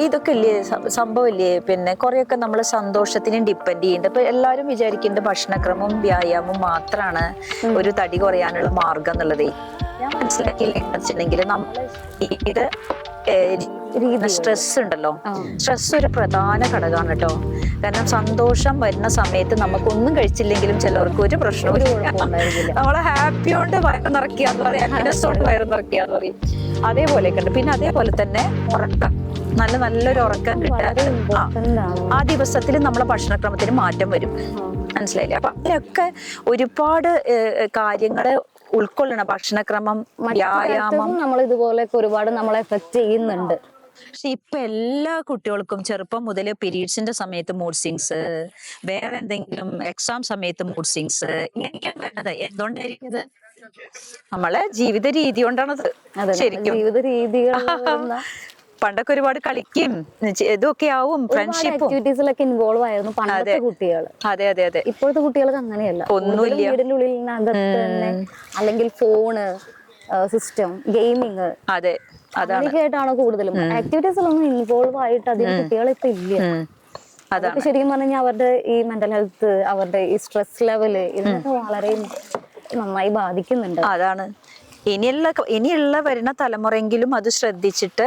ഇതൊക്കെ ഇല്ലേ? സംഭവം ഇല്ലേ പിന്നെ കുറെയൊക്കെ നമ്മൾ സന്തോഷത്തിനും ഡിപ്പെൻഡ് ചെയ്യുന്നുണ്ട്. ഇപ്പൊ എല്ലാവരും വിചാരിക്കുന്നുണ്ട് ഭക്ഷണക്രമവും വ്യായാമവും മാത്രമാണ് ഒരു തടി കുറയാനുള്ള മാർഗം എന്നുള്ളതേ. ഞാൻ മനസ്സിലാക്കിയില്ല? വെച്ചിട്ടുണ്ടെങ്കിൽ നമ്മൾ ഇത് സ്ട്രെസ് ഉണ്ടല്ലോ സ്ട്രെസ് ഒരു പ്രധാന ഘടകമാണ് കേട്ടോ. കാരണം സന്തോഷം വരുന്ന സമയത്ത് നമുക്കൊന്നും കഴിച്ചില്ലെങ്കിലും ചിലവർക്ക് ഒരു പ്രശ്നവും. നമ്മളെ ഹാപ്പി കൊണ്ട് വയറ് പറയാം. ഹാപ്പിനെസ് കൊണ്ട് വയറ് നിറയ്ക്കാന്ന് പറയും. അതേപോലെയൊക്കെ ഉണ്ട്. പിന്നെ അതേപോലെ തന്നെ ഉറക്കം. നല്ല നല്ലൊരു ഉറക്കം കിട്ടാതെ ആ ദിവസത്തിൽ നമ്മളെ ഭക്ഷണക്രമത്തിന് മാറ്റം വരും. മനസ്സിലായില്ലേ? അപ്പൊ അതിലൊക്കെ ഒരുപാട് കാര്യങ്ങൾ ഉൾക്കൊള്ളണം. ഭക്ഷണക്രമം വ്യായാമം. നമ്മൾ ഇതുപോലെയൊക്കെ ഒരുപാട് നമ്മളെ എഫക്ട് ചെയ്യുന്നുണ്ട്. പക്ഷെ ഇപ്പൊ എല്ലാ കുട്ടികൾക്കും ചെറുപ്പം മുതൽ പീരീഡ്സിന്റെ സമയത്ത് മൂഡ് സിങ്സ് വേറെ എന്തെങ്കിലും എക്സാം സമയത്ത് മൂഡ് സിങ്സ് ഇങ്ങനെയൊക്കെയാണ് വേണ്ടത്. എന്തുകൊണ്ടായിരിക്കും ഇത്? നമ്മളെ ജീവിത രീതി കൊണ്ടാണത്. ശരിക്കും. ജീവിത വരുന്ന പണ്ടൊക്കെ ഒരുപാട് കളിക്കും. ഇതൊക്കെ ആവും ഫ്രണ്ട്ഷിപ്പും ആക്ടിവിറ്റീസിലൊക്കെ ഇൻവോൾവ് ആയിരുന്നു പണ്ടത്തെ കുട്ടികൾ അതെ അതെ അതെ. ഇപ്പോഴത്തെ കുട്ടികൾക്ക് അങ്ങനെയല്ല. ഒന്നുമില്ല. വീടിന്റെ ഉള്ളിനകത്ത് തന്നെ അല്ലെങ്കിൽ ഫോണ് സിസ്റ്റം ഗെയിമിങ് അതെ അതാണ്. കൂടുതലും. ആക്ടിവിറ്റീസിലൊന്നും ഇൻവോൾവ് ആയിട്ട് അതിന് കുട്ടികളെ ഇപ്പൊ ഇല്ല. അതൊക്കെ ശരിക്കും പറഞ്ഞാൽ അവരുടെ ഈ മെന്റൽ ഹെൽത്ത് അവരുടെ ഈ സ്ട്രെസ് ലെവൽ ഇതിനൊക്കെ വളരെ നന്നായി ബാധിക്കുന്നുണ്ട്. അതാണ്. ഇനിയുള്ള ഇനിയുള്ള വരുന്ന തലമുറയെങ്കിലും അത് ശ്രദ്ധിച്ചിട്ട്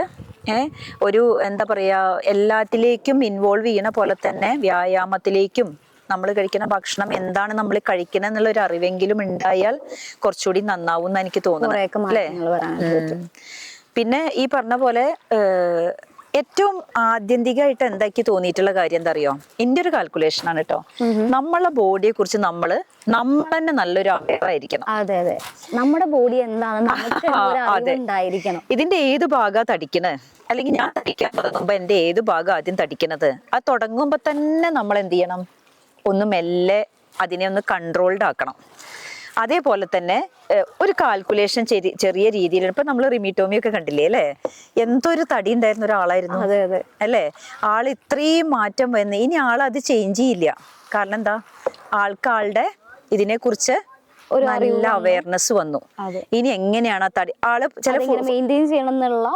ഒരു എന്താ പറയാ എല്ലാത്തിലേക്കും ഇൻവോൾവ് ചെയ്യുന്ന പോലെ തന്നെ വ്യായാമത്തിലേക്കും നമ്മൾ കഴിക്കുന്ന ഭക്ഷണം എന്താണ് നമ്മൾ കഴിക്കുന്നത് എന്നുള്ള ഒരു അറിവെങ്കിലും ഉണ്ടായാൽ കുറച്ചുകൂടി നന്നാവും എന്ന് എനിക്ക് തോന്നുന്നു അല്ലേ? പിന്നെ ഈ പറഞ്ഞ പോലെ ഏഹ്, ഏറ്റവും ആത്യന്തികമായിട്ട് എന്താക്കി തോന്നിയിട്ടുള്ള കാര്യം എന്താ അറിയോ? എന്റെ ഒരു കാൽക്കുലേഷൻ ആണ് കേട്ടോ നമ്മളെ ബോഡിയെ കുറിച്ച് നമ്മൾ നമ്മൾ തന്നെ നല്ലൊരു അവയർ ആയിരിക്കണം. അതെ അതെ. നമ്മുടെ ബോഡി. അറിവുണ്ടായിരിക്കണം. ഇതിന്റെ ഏത് ഭാഗാ തടിക്കണത് അല്ലെങ്കിൽ ഞാൻ തടിക്കാൻ തുടങ്ങുമ്പോ എന്റെ ഏത് ഭാഗം ആദ്യം തടിക്കണത്? അത് തുടങ്ങുമ്പോ തന്നെ നമ്മൾ എന്ത് ചെയ്യണം? ഒന്ന് മെല്ലെ അതിനെ ഒന്ന് കൺട്രോൾഡ് ആക്കണം. അതേപോലെ തന്നെ ഒരു കാൽക്കുലേഷൻ ചെറിയ രീതിയിൽ ഇപ്പൊ നമ്മൾ റിമിറ്റോമി ഒക്കെ കണ്ടില്ലേ അല്ലേ? എന്തൊരു തടി ഉണ്ടായിരുന്ന ഒരാളായിരുന്നു അതെ അതെ. അല്ലേ? ആൾ ഇത്രയും മാറ്റം വന്ന് ഇനി ആൾ അത് ചേഞ്ച് ചെയ്യില്ല. കാരണം എന്താ? ആൾക്ക് ആളുടെ ഇതിനെ കുറിച്ച് ഒരു നല്ല അവയർനെസ് വന്നു. ഇനി എങ്ങനെയാണ് ആ തടി ആൾ ചില മെയിന്റെയിൻ ചെയ്യണം എന്നുള്ള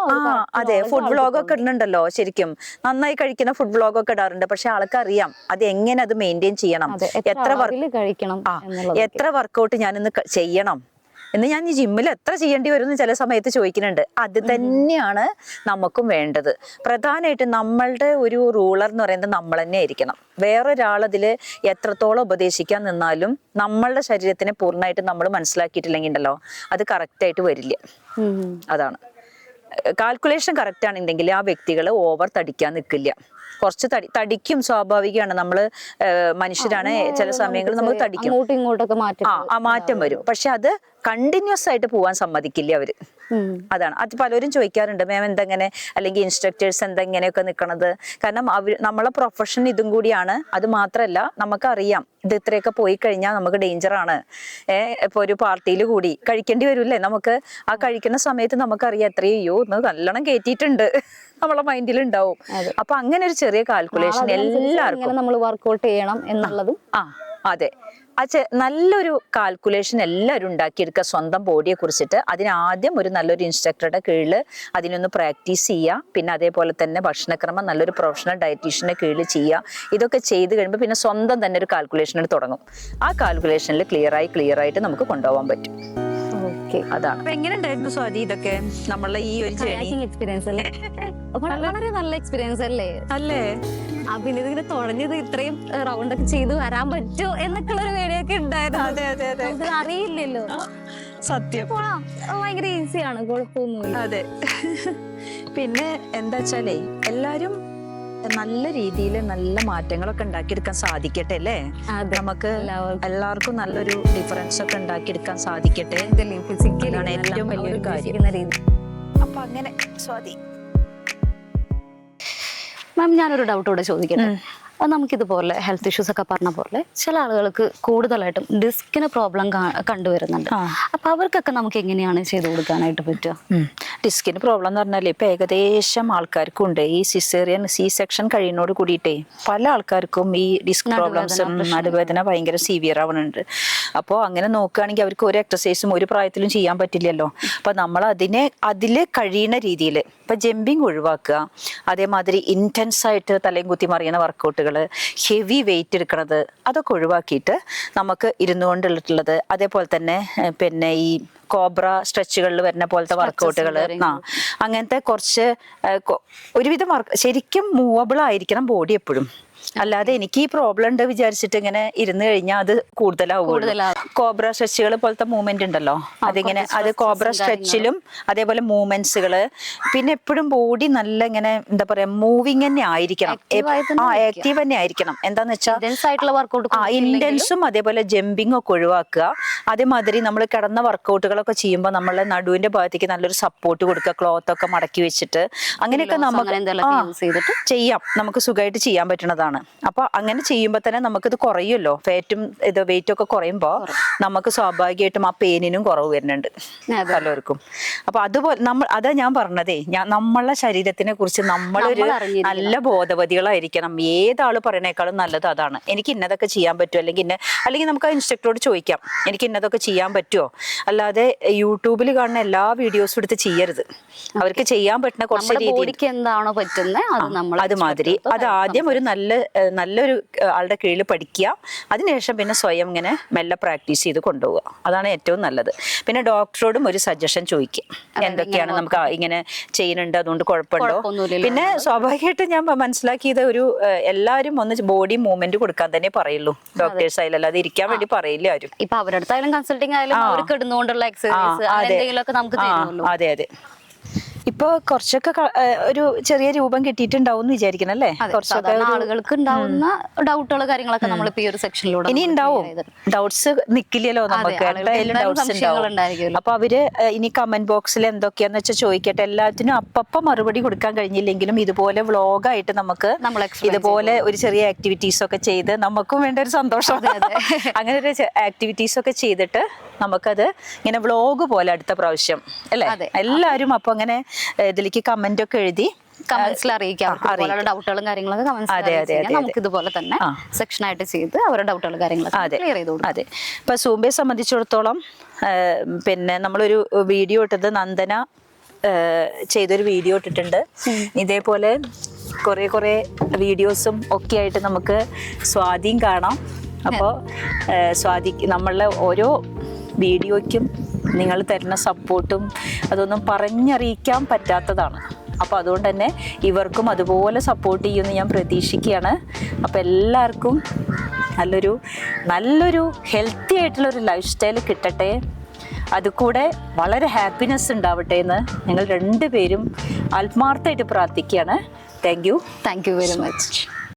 അതെ ഫുഡ് വ്ളോഗ് ഒക്കെ ഇടുന്നുണ്ടല്ലോ ശരിക്കും. നന്നായി കഴിക്കുന്ന ഫുഡ് വ്ളോഗ് ഒക്കെ ഇടാറുണ്ട്. പക്ഷെ ആൾക്ക് അറിയാം അത് എങ്ങനെ അത് മെയിന്റെയിൻ ചെയ്യണം. എത്ര വർക്ക് കഴിക്കണം എത്ര വർക്കൗട്ട് ഞാൻ ഇന്ന് ചെയ്യണം. എന്ന് ഞാൻ ഈ ജിമ്മിൽ എത്ര ചെയ്യേണ്ടി വരും എന്ന് ചില സമയത്ത് ചോദിക്കുന്നുണ്ട്. അത് തന്നെയാണ് നമുക്കും വേണ്ടത്. പ്രധാനമായിട്ട് നമ്മളുടെ ഒരു റൂളർ എന്ന് പറയുന്നത് നമ്മൾ തന്നെ ആയിരിക്കണം. വേറൊരാൾ അതിൽ എത്രത്തോളം ഉപദേശിക്കാൻ നിന്നാലും നമ്മളുടെ ശരീരത്തിനെ പൂർണമായിട്ട് നമ്മൾ മനസ്സിലാക്കിയിട്ടില്ലെങ്കിൽ ഉണ്ടല്ലോ അത് കറക്റ്റായിട്ട് വരില്ല. അതാണ്. കാൽക്കുലേഷൻ കറക്റ്റ് ആണെന്നുണ്ടെങ്കിൽ ആ വ്യക്തികൾ ഓവർ തടിക്കാൻ നിൽക്കില്ല കുറച്ച് തടി തടിക്കും സ്വാഭാവികമാണ്. നമ്മൾ മനുഷ്യരാണ്. ചില സമയങ്ങളിൽ നമുക്ക് തടിക്കും. ഇങ്ങോട്ടൊക്കെ മാറ്റി ആ മാറ്റം വരും. പക്ഷെ അത് കണ്ടിന്യൂസ് ആയിട്ട് പോവാൻ സമ്മതിക്കില്ല അവർ. അതാണ്. അത് പലരും ചോദിക്കാറുണ്ട് മാം എന്തെങ്ങനെ? അല്ലെങ്കിൽ ഇൻസ്ട്രക്ടേഴ്സ് എന്തെങ്ങനെയൊക്കെ നിൽക്കണത് കാരണം അവർ നമ്മളെ പ്രൊഫഷൻ ഇതും കൂടിയാണ്. അത് മാത്രമല്ല നമുക്കറിയാം ഇത് ഇത്രയൊക്കെ പോയി കഴിഞ്ഞാൽ നമുക്ക് ഡേഞ്ചർ ആണ്. ഏഹ് ഇപ്പൊ ഒരു പാർട്ടിയിൽ കൂടി കഴിക്കേണ്ടി വരില്ലേ? നമുക്ക് ആ കഴിക്കുന്ന സമയത്ത് നമുക്കറിയാം എത്രയോ ഒന്ന് നല്ലോണം കയറ്റിയിട്ടുണ്ട് നമ്മളെ മൈൻഡിൽ ഉണ്ടാവും. അപ്പൊ അങ്ങനെ ഒരു ചെറിയ കാൽക്കുലേഷൻ എല്ലാവർക്കും നമ്മൾ വർക്ക്ഔട്ട് ചെയ്യണം എന്നുള്ളതും ആ അതെ. ആ നല്ലൊരു കാൽക്കുലേഷൻ എല്ലാവരും ഉണ്ടാക്കിയെടുക്കുക സ്വന്തം ബോഡിയെ കുറിച്ചിട്ട്. അതിനാദ്യം ഒരു നല്ലൊരു ഇൻസ്ട്രക്ടറുടെ കീഴിൽ അതിനൊന്ന് പ്രാക്ടീസ് ചെയ്യുക. പിന്നെ അതേപോലെ തന്നെ ഭക്ഷണക്രമം നല്ലൊരു പ്രൊഫഷണൽ ഡയറ്റീഷ്യനെ കീഴിൽ ചെയ്യുക. ഇതൊക്കെ ചെയ്ത് കഴിയുമ്പോൾ പിന്നെ സ്വന്തം തന്നെ ഒരു കാൽക്കുലേഷൻ തുടങ്ങും. ആ കാൽക്കുലേഷനിൽ ക്ലിയർ ആയി ക്ലിയർ ആയിട്ട് നമുക്ക് കൊണ്ടുപോകാൻ പറ്റും. ഓക്കെ അതാണ്. എങ്ങനെ ഉണ്ടായിരുന്നു സ്വാതി ഇതൊക്കെ? നമ്മളെ ഈ ഒരു എക്സ്പീരിയൻസ് അല്ലേ? വളരെ നല്ല എക്സ്പീരിയൻസ് അല്ലേ? അല്ലേ? ആ ഇങ്ങനെ തുടങ്ങിയത് തുഴഞ്ഞത് ഇത്രയും റൗണ്ട് ഒക്കെ ചെയ്തു വരാൻ പറ്റുമോ എന്നൊക്കെ ഉള്ള ഒരു പേടിയൊക്കെ ഉണ്ടായിരുന്നു. അറിയില്ലല്ലോ. സത്യം. ഭയങ്കര ഈസിയാണ് കുഴപ്പമൊന്നുമില്ല. അതെ. പിന്നെ എന്താ വെച്ചാലേ എല്ലാരും നല്ല രീതിയിൽ നല്ല മാറ്റങ്ങളൊക്കെ ഉണ്ടാക്കിയെടുക്കാൻ സാധിക്കട്ടെ അല്ലേ? നമുക്ക് എല്ലാവർക്കും. നല്ലൊരു ഡിഫറൻസ് ഒക്കെ ഉണ്ടാക്കിയെടുക്കാൻ സാധിക്കട്ടെ? ഏറ്റവും വലിയൊരു കാര്യം. അപ്പൊ അങ്ങനെ സ്വാതി മാം ഞാനൊരു ഡൗട്ട് ഇവിടെ ചോദിക്കട്ടെ? നമുക്കിതുപോലെ ഹെൽത്ത് ഇഷ്യൂസ് ഒക്കെ പറഞ്ഞ പോലെ ചില ആളുകൾക്ക് കൂടുതലായിട്ടും ഡിസ്കിന് പ്രോബ്ലം കണ്ടുവരുന്നുണ്ട്. അപ്പൊ അവർക്കൊക്കെ നമുക്ക് എങ്ങനെയാണ് ചെയ്തു കൊടുക്കാനായിട്ട് പറ്റുക? ഡിസ്കിന് പ്രോബ്ലം എന്ന് പറഞ്ഞാൽ ഇപ്പൊ ഏകദേശം ആൾക്കാർക്കും ഉണ്ട്. ഈ സിസേറിയൻ സി സെക്ഷൻ കഴിയുന്നോട് കൂടിയിട്ടേ പല ആൾക്കാർക്കും ഈ ഡിസ്ക് പ്രോബ്ലംസും നടുവേദന ഭയങ്കര സീവിയർ ആവുന്നുണ്ട് അപ്പോൾ അങ്ങനെ നോക്കുകയാണെങ്കിൽ അവർക്ക് ഒരു എക്സസൈസും ഒരു പ്രായത്തിലും ചെയ്യാൻ പറ്റില്ലല്ലോ. അപ്പൊ നമ്മൾ അതിനെ അതിൽ കഴിയുന്ന രീതിയിൽ ഇപ്പൊ ജമ്പിങ് ഒഴിവാക്കുക. അതേമാതിരി ഇന്റൻസ് ആയിട്ട് തലയും കുത്തി മറിയുന്ന വർക്കൗട്ടുകൾ ഹെവി വെയിറ്റ് എടുക്കുന്നത് അതൊക്കെ ഒഴിവാക്കിയിട്ട് നമുക്ക് ഇരുന്നു കൊണ്ടുള്ളത് അതേപോലെ തന്നെ പിന്നെ ഈ കോബ്ര സ്ട്രെച്ചുകളിൽ വരുന്ന പോലത്തെ വർക്കൗട്ടുകൾ. ആ അങ്ങനത്തെ കുറച്ച് ഒരുവിധം വർക്ക് ശരിക്കും മൂവബിൾ ആയിരിക്കണം ബോഡി എപ്പോഴും. അല്ലാതെ എനിക്ക് ഈ പ്രോബ്ലം ഉണ്ട് വിചാരിച്ചിട്ട് ഇങ്ങനെ ഇരുന്ന് കഴിഞ്ഞാൽ അത് കൂടുതലാവും. കോബ്ര സ്ട്രെച്ചുകൾ പോലത്തെ മൂവ്മെന്റ് ഉണ്ടല്ലോ. അതിങ്ങനെ അത് കോബ്ര സ്ട്രെച്ചിലും അതേപോലെ മൂവ്മെന്റ്സുകൾ പിന്നെ എപ്പോഴും ബോഡി നല്ല ഇങ്ങനെ എന്താ പറയാ മൂവിങ് തന്നെ ആയിരിക്കണം. ആ ആക്റ്റീവ് തന്നെ ആയിരിക്കണം. എന്താന്ന് വെച്ചാൽ ഇന്റൻസും അതേപോലെ ജമ്പിങ് ഒക്കെ ഒഴിവാക്കുക. അതേമാതിരി നമ്മൾ കിടന്ന വർക്കൗട്ടുകളൊക്കെ ചെയ്യുമ്പോൾ നമ്മളെ നടുവിന്റെ ഭാഗത്തേക്ക് നല്ലൊരു സപ്പോർട്ട് കൊടുക്കുക ക്ലോത്ത് ഒക്കെ മടക്കി വെച്ചിട്ട്. അങ്ങനെയൊക്കെ നമുക്ക് ചെയ്യാം. നമുക്ക് സുഖമായിട്ട് ചെയ്യാൻ പറ്റുന്നതാണ്. അപ്പൊ അങ്ങനെ ചെയ്യുമ്പോൾ തന്നെ നമുക്കിത് കുറയുമല്ലോ? ഫാറ്റും ഇത് വെയിറ്റും ഒക്കെ കുറയുമ്പോൾ നമുക്ക് സ്വാഭാവികമായിട്ടും ആ പെയിനിനും കുറവ് വരുന്നുണ്ട്. പലർക്കും അപ്പൊ അതുപോലെ നമ്മൾ അതാ ഞാൻ പറഞ്ഞതേ ഞാൻ നമ്മളെ ശരീരത്തിനെ കുറിച്ച് നമ്മളൊരു നമ്മൾ നല്ല ബോധവതികളായിരിക്കണം ഏതാൾ പറയണേക്കാളും നല്ലത് അതാണ്. എനിക്ക് ഇന്നതൊക്കെ ചെയ്യാൻ പറ്റും അല്ലെങ്കിൽ ഇന്ന അല്ലെങ്കിൽ നമുക്ക് ആ ഇൻസ്ട്രക്ടറോട് ചോദിക്കാം. എനിക്ക് ഇന്നതൊക്കെ ചെയ്യാൻ പറ്റുമോ അല്ലാതെ യൂട്യൂബിൽ കാണുന്ന എല്ലാ വീഡിയോസും എടുത്ത് ചെയ്യരുത്. അവർക്ക് ചെയ്യാൻ പറ്റുന്ന കുറച്ച് രീതിക്ക് എന്താണോ പറ്റുന്നത് അത് നമ്മൾ അത് മാതിരി. അത് ആദ്യം ഒരു നല്ല നല്ലൊരു ആളുടെ കീഴിൽ പഠിക്കുക. അതിനുശേഷം പിന്നെ സ്വയം ഇങ്ങനെ മെല്ലെ പ്രാക്ടീസ് ചെയ്ത് കൊണ്ടുപോകുക അതാണ് ഏറ്റവും നല്ലത്. പിന്നെ ഡോക്ടറോടും ഒരു സജഷൻ ചോദിക്കുക. എന്തൊക്കെയാണ് നമുക്ക് ഇങ്ങനെ ചെയ്യുന്നുണ്ട്? അതുകൊണ്ട് കുഴപ്പമുണ്ടോ? പിന്നെ സ്വാഭാവികമായിട്ട് ഞാൻ മനസ്സിലാക്കിയത് ഒരു എല്ലാവരും ഒന്ന് ബോഡി മൂവ്മെന്റ് കൊടുക്കാൻ തന്നെ പറയുള്ളൂ. ഡോക്ടേഴ്സ് ആയാലും അല്ലാതെ ഇരിക്കാൻ വേണ്ടി പറയില്ല ആരും. ഇപ്പൊ അവരുടെ കൺസൾട്ടിങ് ആയാലും അവർക്ക് ഇടുന്നുകൊണ്ടുള്ള ആ, എക്സസൈസ് അതെ. എന്തെങ്കിലുമൊക്കെ നമുക്ക് അതെ അതെ. ഇപ്പൊ കുറച്ചൊക്കെ ഒരു ചെറിയ രൂപം കിട്ടിയിട്ടുണ്ടാവും എന്ന് വിചാരിക്കണം അല്ലേ കുറച്ചൊക്കെ ആളുകൾക്ക് ഉണ്ടാവുന്ന ഡൗട്ടുകൾ കാര്യങ്ങളൊക്കെ നമ്മളിപ്പോ ഈ ഒരു സെക്ഷനിലൂടെ ഇനി ഉണ്ടാവും. ഡൗട്ട്സ് നിക്കില്ലല്ലോ നമുക്ക്. എന്തായാലും ഡൗട്ട്സ് ഉണ്ടാവും. അപ്പൊ അവർ ഇനി കമന്റ് ബോക്സിൽ എന്തൊക്കെയാന്ന് വെച്ചാൽ ചോദിക്കട്ടെ. എല്ലാത്തിനും അപ്പപ്പം മറുപടി കൊടുക്കാൻ കഴിഞ്ഞില്ലെങ്കിലും ഇതുപോലെ വ്ളോഗായിട്ട് നമുക്ക് ഇതുപോലെ ഒരു ചെറിയ ആക്ടിവിറ്റീസ് ഒക്കെ ചെയ്ത് നമുക്കും വേണ്ട ഒരു സന്തോഷം. അങ്ങനെ ഒരു ആക്ടിവിറ്റീസ് ഒക്കെ ചെയ്തിട്ട് നമുക്കത് ഇങ്ങനെ വ്ളോഗ് പോലെ അടുത്ത പ്രാവശ്യം അല്ലേ? എല്ലാവരും അപ്പൊ അങ്ങനെ ഇതിലേക്ക് കമന്റ് ഒക്കെ എഴുതി കമന്റ്സിൽ അറിയിക്കാം. ഡൗട്ടുകളും കാര്യങ്ങളൊക്കെ കമന്റ്സിൽ. നമുക്ക് ഇതുപോലെ തന്നെ. സെക്ഷൻ ആയിട്ട് ചെയ്ത് അവരുടെ ഡൗട്ടുകളും കാര്യങ്ങളൊക്കെ ക്ലിയർ ചെയ്ത് അതെ. ഇപ്പൊ സൂംബയെ സംബന്ധിച്ചിടത്തോളം പിന്നെ നമ്മളൊരു വീഡിയോ ഇട്ടത് നന്ദന ചെയ്തൊരു വീഡിയോ ഇട്ടിട്ടുണ്ട്. ഇതേപോലെ കുറെ കുറെ വീഡിയോസും ഒക്കെ ആയിട്ട് നമുക്ക് സ്വാധീനം കാണാം. അപ്പോൾ സ്വാധീ നമ്മളുടെ ഓരോ വീഡിയോയ്ക്കും നിങ്ങൾ തരുന്ന സപ്പോർട്ടും അതൊന്നും പറഞ്ഞറിയിക്കാൻ പറ്റാത്തതാണ്. അപ്പോൾ അതുകൊണ്ട് തന്നെ ഇവർക്കും അതുപോലെ സപ്പോർട്ട് ചെയ്യുമെന്ന് ഞാൻ പ്രതീക്ഷിക്കുകയാണ്. അപ്പോൾ എല്ലാവർക്കും നല്ലൊരു നല്ലൊരു ഹെൽത്തി ആയിട്ടുള്ളൊരു ലൈഫ് സ്റ്റൈൽ കിട്ടട്ടെ. അതുകൂടെ വളരെ ഹാപ്പിനെസ് ഉണ്ടാവട്ടെ എന്ന് ഞങ്ങൾ രണ്ടുപേരും ആത്മാർത്ഥമായിട്ട് പ്രാർത്ഥിക്കുകയാണ്. Thank you thank you very much